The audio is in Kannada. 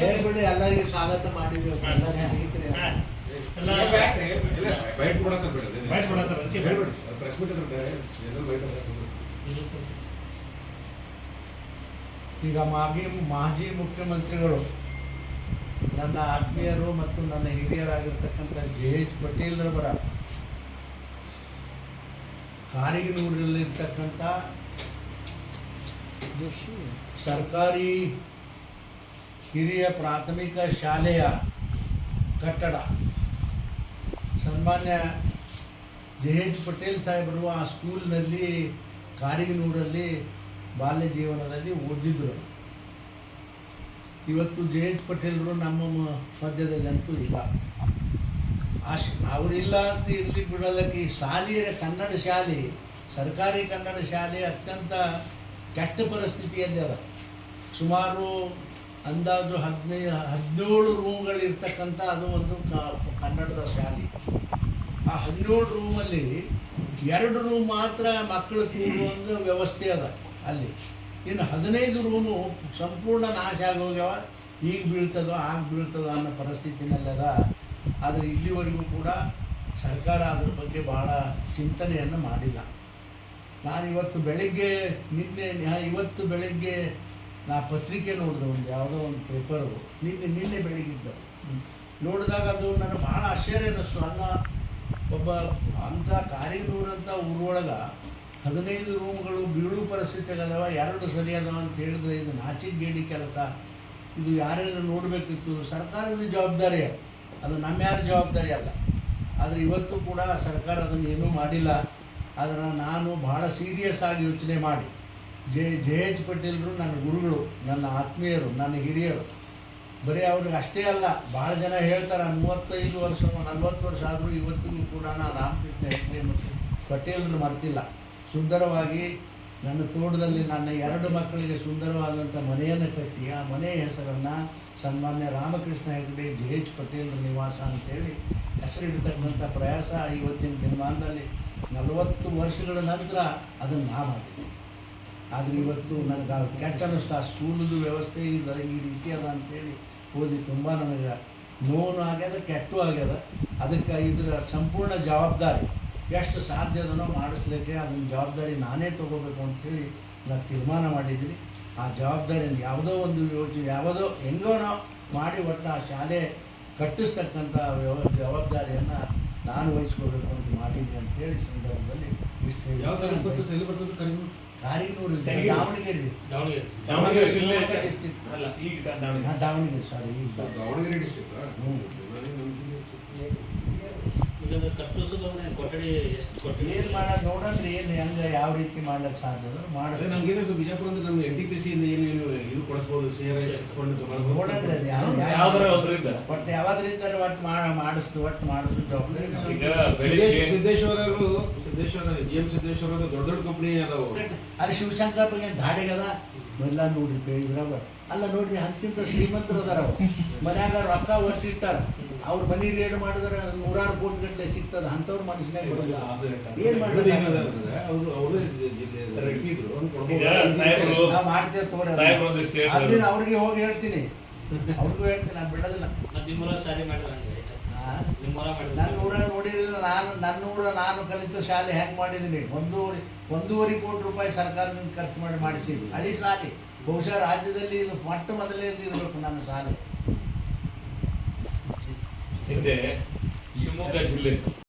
ಹೇಳ್ಬಿಡಿ ಎಲ್ಲರಿಗೂ ಸ್ವಾಗತ ಮಾಡಿದ್ರು ಈಗ ಮಾಜಿ ಮಾಜಿ ಮುಖ್ಯಮಂತ್ರಿಗಳು ನನ್ನ ಆತ್ಮೀಯರು ಮತ್ತು ನನ್ನ ಹಿರಿಯರಾಗಿರ್ತಕ್ಕಂಥ ಜೆ ಎಚ್ ಪಟೇಲ್ ಬಡ ಕಾರಿಗೆ ಕಾರಿಗಿನೂರಿನಲ್ಲಿರ್ತಕ್ಕಂಥ ಸರ್ಕಾರಿ ಹಿರಿಯ ಪ್ರಾಥಮಿಕ ಶಾಲೆಯ ಕಟ್ಟಡ. ಸನ್ಮಾನ್ಯ ಜೆ ಎಚ್ ಪಟೇಲ್ ಸಾಹೇಬರು ಆ ಸ್ಕೂಲ್ನಲ್ಲಿ ಕಾರಿಗನೂರಲ್ಲಿ ಬಾಲ್ಯ ಜೀವನದಲ್ಲಿ ಓದಿದ್ರು. ಇವತ್ತು ಜೆ ಎಚ್ ಪಟೇಲ್ರು ನಮ್ಮ ಮ- ಮಧ್ಯದಲ್ಲಿ ಅಂತೂ ಇಲ್ಲ. ಆಶ್ ಅವರಿಲ್ಲ ಅಂತ ಇಲ್ಲಿ ಬಿಡೋದಕ್ಕೆ ಈ ಶಾಲೆಯ ಕನ್ನಡ ಶಾಲೆ, ಸರ್ಕಾರಿ ಕನ್ನಡ ಶಾಲೆ ಅತ್ಯಂತ ಕೆಟ್ಟ ಪರಿಸ್ಥಿತಿಯಲ್ಲಿ ಅದ. ಸುಮಾರು ಅಂದಾಜು ಹದಿನೈದು ಹದಿನೇಳು ರೂಮ್ಗಳು ಇರ್ತಕ್ಕಂಥ ಅದು ಒಂದು ಕನ್ನಡದ ಶಾಲೆ. ಆ ಹದಿನೇಳು ರೂಮಲ್ಲಿ ಎರಡು ರೂಮ್ ಮಾತ್ರ ಮಕ್ಕಳು ಕೂಡುವಂಥ ವ್ಯವಸ್ಥೆ ಅದ ಅಲ್ಲಿ. ಇನ್ನು ಹದಿನೈದು ರೂಮು ಸಂಪೂರ್ಣ ನಾಶ ಆಗೋಗ್ಯವ. ಈಗ ಬೀಳ್ತದೋ, ಆಗ ಬೀಳ್ತದೋ ಅನ್ನೋ ಪರಿಸ್ಥಿತಿನಲ್ಲದ ಆದರೆ ಇಲ್ಲಿವರೆಗೂ ಕೂಡ ಸರ್ಕಾರ ಅದ್ರ ಬಗ್ಗೆ ಭಾಳ ಚಿಂತನೆಯನ್ನು ಮಾಡಿಲ್ಲ. ನಾನು ಇವತ್ತು ಬೆಳಿಗ್ಗೆ, ನಿನ್ನೆ ಇವತ್ತು ಬೆಳಗ್ಗೆ ನಾ ಪತ್ರಿಕೆ ನೋಡಿದೆ ಒಂದು ಯಾವುದೋ ಒಂದು ಪೇಪರು ನಿನ್ನೆ ನಿನ್ನೆ ಬೆಳಗಿದ್ದ. ನೋಡಿದಾಗ ಅದು ನನಗೆ ಭಾಳ ಆಶ್ಚರ್ಯ ಅನ್ನಿಸ್ತು. ಅಲ್ಲ, ಒಬ್ಬ ಅಂಥ ಕಾರಿನೂರಂಥ ಊರೊಳಗೆ ಹದಿನೈದು ರೂಮ್ಗಳು, ಬೀಳು ಪರಿಸ್ಥಿತಿಗಳವ, ಎರಡು ಸರಿ ಅದಾವ ಅಂತ ಹೇಳಿದ್ರೆ ಇದು ನಾಚಿಗೇಡಿ ಕೆಲಸ. ಇದು ಯಾರ್ಯಾರು ನೋಡಬೇಕಿತ್ತು? ಸರ್ಕಾರದ ಜವಾಬ್ದಾರಿ ಅದು. ನಮ್ಮ ಯಾರ ಜವಾಬ್ದಾರಿ ಅಲ್ಲ. ಆದರೆ ಇವತ್ತು ಕೂಡ ಸರ್ಕಾರ ಅದನ್ನು ಏನೂ ಮಾಡಿಲ್ಲ. ಆದರೆ ನಾನು ಭಾಳ ಸೀರಿಯಸ್ ಆಗಿ ಯೋಚನೆ ಮಾಡಿ. ಜೆ ಜೆ ಎಚ್ ಪಟೇಲ್ರು ನನ್ನ ಗುರುಗಳು, ನನ್ನ ಆತ್ಮೀಯರು, ನನ್ನ ಹಿರಿಯರು. ಬರೀ ಅವ್ರಿಗೆ ಅಷ್ಟೇ ಅಲ್ಲ ಭಾಳ ಜನ ಹೇಳ್ತಾರೆ, ಮೂವತ್ತೈದು ವರ್ಷ, ನಲ್ವತ್ತು ವರ್ಷ ಆದರೂ ಇವತ್ತಿಗೂ ಕೂಡ ನಾನು ರಾಮಕೃಷ್ಣ ಹೆಗ್ಡೆ ಮತ್ತು ಪಟೇಲ್ರು ಮರ್ತಿಲ್ಲ. ಸುಂದರವಾಗಿ ನನ್ನ ತೋಟದಲ್ಲಿ ನನ್ನ ಎರಡು ಮಕ್ಕಳಿಗೆ ಸುಂದರವಾದಂಥ ಮನೆಯನ್ನು ಕಟ್ಟಿ, ಆ ಮನೆಯ ಹೆಸರನ್ನು ಸನ್ಮಾನ್ಯ ರಾಮಕೃಷ್ಣ ಹೆಗ್ಡೆ ಜೆ ಎಚ್ ಪಟೇಲ್ ನಿವಾಸ ಅಂತೇಳಿ ಹೆಸರಿಡ್ತಕ್ಕಂಥ ಪ್ರಯಾಸ ಇವತ್ತಿನ ದಿನಮಾನದಲ್ಲಿ ನಲವತ್ತು ವರ್ಷಗಳ ನಂತರ ಅದನ್ನು ನಾ ಮಾಡಿದ್ದೆ ಆದರೆ ಇವತ್ತು ನನಗೆ ಅದು ಕೆಟ್ಟ ಅನ್ನಿಸ್ತು ಆ ಸ್ಕೂಲದು ವ್ಯವಸ್ಥೆ ಇದೆ ಈ ರೀತಿ ಅದ ಅಂತೇಳಿ ಓದಿ ತುಂಬ ನನಗೆ ನೋವು ಆಗ್ಯದ, ಕೆಟ್ಟು ಆಗ್ಯದ. ಅದಕ್ಕೆ ಇದರ ಸಂಪೂರ್ಣ ಜವಾಬ್ದಾರಿ, ಎಷ್ಟು ಸಾಧ್ಯದನೋ ಮಾಡಿಸ್ಲಿಕ್ಕೆ ಅದನ್ನ ಜವಾಬ್ದಾರಿ ನಾನೇ ತೊಗೋಬೇಕು ಅಂತೇಳಿ ನಾನು ತೀರ್ಮಾನ ಮಾಡಿದ್ದೀನಿ. ಆ ಜವಾಬ್ದಾರಿಯನ್ನು ಯಾವುದೋ ಒಂದು ಯೋಚನೆ ಯಾವುದೋ ಹೆಂಗೋ ಮಾಡಿ ಒಟ್ಟು ಆ ಶಾಲೆ ಕಟ್ಟಿಸ್ತಕ್ಕಂಥ ವ್ಯವ ಜವಾಬ್ದಾರಿಯನ್ನು ನಾನು ವಹಿಸ್ಕೋಬೇಕು ಅಂತ ಮಾಡಿದಂತ ಹೇಳಿ ಸಂದರ್ಭದಲ್ಲಿ ಇಷ್ಟು ಕಾರಿನೂರು. ದಾವಣಗೆರೆ. ದಾವಣಗೆರೆ. ಸಾರಿ ಈಗ ದಾವಣಗೆರೆ. ಡಿಸ್ಟಿಕ್ ಹ್ಞೂ. ಏನ್ ಮಾಡೋದು ನೋಡನ್ರಿ ಏನು ಹೆಂಗ ಯಾವ ರೀತಿ ಮಾಡ್ಲಿಕ್ಕೆ ಸಾಧ್ಯ ಅದ್ರ ಅದೇ ಮಾಡಿದ್ರೆ ನಮ್ಗೆ ಏನು ಬಿಜಾಪುರ ಅಂದ್ರೆ ನಮ್ಗೆ ಎನ್ ಟಿ ಪಿ ಸಿ ಇಂದ ಏನು ಇದು ಕೊಡಿಸ್ಬೋದು ಯಾವ್ದ್ರಿಂದ ಒಟ್ಟು ಮಾಡಿಸ್ತು ಒಟ್ಟು ಮಾಡಿಸು ಜವಾಬ್ದಾರಿ ಸಿದ್ದೇಶ್ವರ ಜಿ ಎಂ ಸಿದ್ದೇಶ್ವರ ದೊಡ್ಡ ದೊಡ್ಡ ಕಂಪ್ನಿ ಅದಾವ. ಅಲ್ಲಿ ಶಿವಶಂಕರ್ ಬಗ್ಗೆ ದಾಡಿಗದ ಎಲ್ಲ ನೋಡ್ರಿ ಇದ್ರಾಗ. ಅಲ್ಲ ನೋಡ್ರಿ ಹತ್ತಿಂತ ಶ್ರೀಮಂತರು ಅದಾರ ಅವ್ರು ಮನ್ಯಾಗ ರೊಕ್ಕ ಒಟ್ಟಿಟ್ಟಾರ ಅವ್ರ ಮನಿ ರೇಡ್ ಮಾಡಿದ್ರೆ? ನೂರಾರು ಕೋಟಿ ಗಂಟೆ ಸಿಗ್ತದ. ಅಂತವ್ರ ಮನಸ್ಸಿನಾಗ ಬರಲ್ಲ. ಏನ್ ಮಾಡ್ತಾರೆ ಮಾಡೋದು ಏನದ ಅವರು ಅವರು ಜಿಲ್ಲೆ ಇದ್ರು ಅವ್ನು ಈಗ ಕೊಡ್ಬೋದು. ಸಾಹೇಬ್ರು ನಾವು ಮಾಡ್ತೇವೆ ತೋರಿ ಅವ್ರಿಗೆ ಹೋಗಿ ಹೇಳ್ತೀನಿ. ಅವ್ರಿಗೂ ಹೇಳ್ತೀನಿ ನಾನು ಬಿಡೋದಿಲ್ಲ. ಮಾಡಿದ್ರ ಮಾಡಿದ್ರ ನನ್ನ ಊರ ನೋಡಿರಲಿಲ್ಲ ನಾನು ನನ್ನ ಊರ ನಾನು ಕಲಿತ ಶಾಲೆ ಹೆಂಗೆ ಮಾಡಿದ್ದೀನಿ? ಒಂದೂವರೆ ಒಂದೂವರೆ ಕೋಟಿ ರೂಪಾಯಿ ಸರ್ಕಾರದಿಂದ ಖರ್ಚು ಮಾಡಿ ಮಾಡಿಸಿದ್ವಿ. ಹಳಿ ಶಾಲೆ. ಬಹುಶಃ ರಾಜ್ಯದಲ್ಲಿ ಇದು ಮೊಟ್ಟ ಮೊದಲೇ ಇರಬೇಕು ನನ್ನ ಶಾಲೆ. 근데 20개 질렀어.